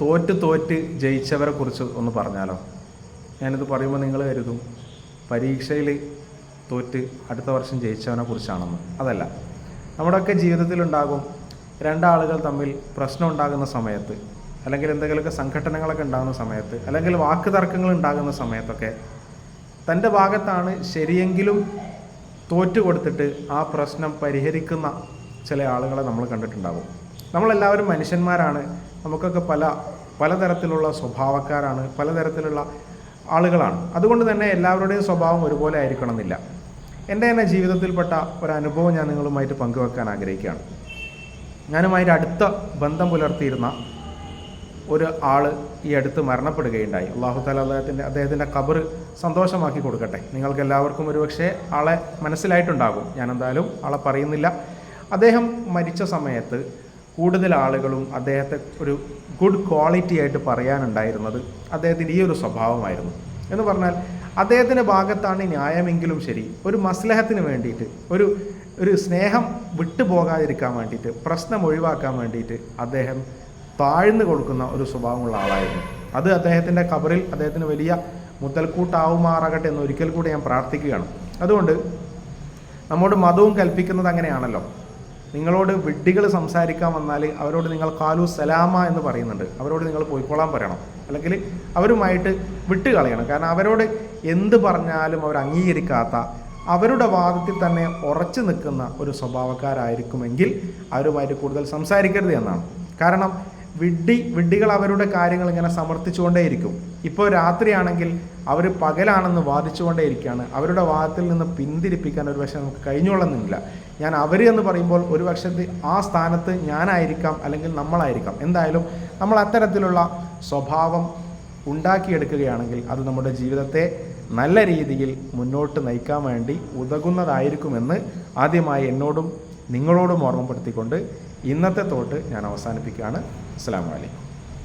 തോറ്റ് തോറ്റ് ജയിച്ചവരെ കുറിച്ച് ഒന്ന് പറഞ്ഞാലോ? ഞാനിത് പറയുമ്പോൾ നിങ്ങൾ കരുതും പരീക്ഷയിൽ തോറ്റ് അടുത്ത വർഷം ജയിച്ചവനെ കുറിച്ചാണെന്ന്. അതല്ല നമ്മുടെയൊക്കെ ജീവിതത്തിലുണ്ടാകും രണ്ടാളുകൾ തമ്മിൽ പ്രശ്നം ഉണ്ടാകുന്ന സമയത്ത് അല്ലെങ്കിൽ എന്തെങ്കിലുമൊക്കെ സംഘടനകളൊക്കെ ഉണ്ടാകുന്ന സമയത്ത് അല്ലെങ്കിൽ വാക്ക് തർക്കങ്ങൾ ഉണ്ടാകുന്ന സമയത്തൊക്കെ തന്റെ ഭാഗത്താണ് ശരിയെങ്കിലും തോറ്റു കൊടുത്തിട്ട് ആ പ്രശ്നം പരിഹരിക്കുന്ന ചില ആളുകളെ നമ്മൾ കണ്ടിട്ടുണ്ടാകും നമ്മളെല്ലാവരും മനുഷ്യന്മാരാണ്. നമുക്കൊക്കെ പല പലതരത്തിലുള്ള സ്വഭാവക്കാരാണ് പലതരത്തിലുള്ള ആളുകളാണ്. അതുകൊണ്ട് തന്നെ എല്ലാവരുടെയും സ്വഭാവം ഒരുപോലെ ആയിരിക്കണമെന്നില്ല. എന്റെ തന്നെ ജീവിതത്തിൽപ്പെട്ട ഒരു അനുഭവം ഞാൻ നിങ്ങളുമായിട്ട് പങ്കുവെക്കാൻ ആഗ്രഹിക്കുകയാണ്. ഞാനുമായിട്ട് അടുത്ത ബന്ധം പുലർത്തിയിരുന്ന ഒരു ആൾ ഈ അടുത്ത് മരണപ്പെടുകയുണ്ടായി. അള്ളാഹു താല അദ്ദേഹത്തിന്റെ അദ്ദേഹത്തിന്റെ കബർ സന്തോഷമാക്കി കൊടുക്കട്ടെ. നിങ്ങൾക്ക് എല്ലാവർക്കും ഒരുപക്ഷെ ആളെ മനസ്സിലായിട്ടുണ്ടാകും. ഞാൻ എന്തായാലും ആളെ പറയുന്നില്ല. അദ്ദേഹം മരിച്ച സമയത്ത് കൂടുതൽ ആളുകളും അദ്ദേഹത്തെ ഒരു ഗുഡ് ക്വാളിറ്റി ആയിട്ട് പറയാനുണ്ടായിരുന്നത് അദ്ദേഹത്തിന്റെ ഈ ഒരു സ്വഭാവമായിരുന്നു. എന്ന് പറഞ്ഞാൽ അദ്ദേഹത്തിന്റെ ഭാഗത്താണ് ന്യായമെങ്കിലും ശരി ഒരു മസ്ലഹത്തിന് വേണ്ടിയിട്ട് ഒരു ഒരു സ്നേഹം വിട്ടുപോകാതിരിക്കാൻ വേണ്ടിയിട്ട് പ്രശ്നം ഒഴിവാക്കാൻ വേണ്ടിയിട്ട് അദ്ദേഹം താഴ്ന്നു കൊടുക്കുന്ന ഒരു സ്വഭാവമുള്ള ആളായിരുന്നു. അത് അദ്ദേഹത്തിന്റെ കബറിൽ അദ്ദേഹത്തിന് വലിയ മുതൽക്കൂട്ടാവുമാറാകട്ടെ എന്ന് ഒരിക്കൽ കൂടി ഞാൻ പ്രാർത്ഥിക്കുകയാണ്. അതുകൊണ്ട് നമ്മോട് മതവും കൽപ്പിക്കുന്നത് അങ്ങനെയാണല്ലോ. നിങ്ങളോട് വിഡ്ഢികൾ സംസാരിക്കാൻ വന്നാൽ അവരോട് നിങ്ങൾ കാലു സലാമ എന്ന് പറയുന്നുണ്ട്. അവരോട് നിങ്ങൾ പോയിക്കോളാൻ പറയണം. അല്ലെങ്കിൽ അവരുമായിട്ട് വിട്ട് കളയണം. കാരണം അവരോട് എന്ത് പറഞ്ഞാലും അവർ അംഗീകരിക്കാത്ത അവരുടെ വാദത്തിൽ തന്നെ ഉറച്ചു നിൽക്കുന്ന ഒരു സ്വഭാവക്കാരായിരിക്കുമെങ്കിൽ അവരുമായിട്ട് കൂടുതൽ സംസാരിക്കരുത് എന്നാണ്. കാരണം വിഡ്ഢി വിഡ്ഢികൾ അവരുടെ കാര്യങ്ങൾ ഇങ്ങനെ സമർത്ഥിച്ചുകൊണ്ടേയിരിക്കും. ഇപ്പോൾ രാത്രിയാണെങ്കിൽ അവർ പകലാണെന്ന് വാദിച്ചുകൊണ്ടേയിരിക്കുകയാണ്. അവരുടെ വാദത്തിൽ നിന്ന് പിന്തിരിപ്പിക്കാൻ ഒരു പക്ഷേ നമുക്ക് കഴിഞ്ഞുകൊള്ളുന്നില്ല. ഞാൻ അവർ എന്ന് പറയുമ്പോൾ ഒരു പക്ഷേ ആ സ്ഥാനത്ത് ഞാനായിരിക്കാം അല്ലെങ്കിൽ നമ്മളായിരിക്കാം. എന്തായാലും നമ്മൾ അത്തരത്തിലുള്ള സ്വഭാവം ഉണ്ടാക്കിയെടുക്കുകയാണെങ്കിൽ അത് നമ്മുടെ ജീവിതത്തെ നല്ല രീതിയിൽ മുന്നോട്ട് നയിക്കാൻ വേണ്ടി ഉതകുന്നതായിരിക്കുമെന്ന് ആദ്യമായി എന്നോടും നിങ്ങളോടും ഓർമ്മപ്പെടുത്തിക്കൊണ്ട് ഇന്നത്തെ തോട്ട് ഞാൻ അവസാനിപ്പിക്കുകയാണ്. അസ്സാം വലൈക്കും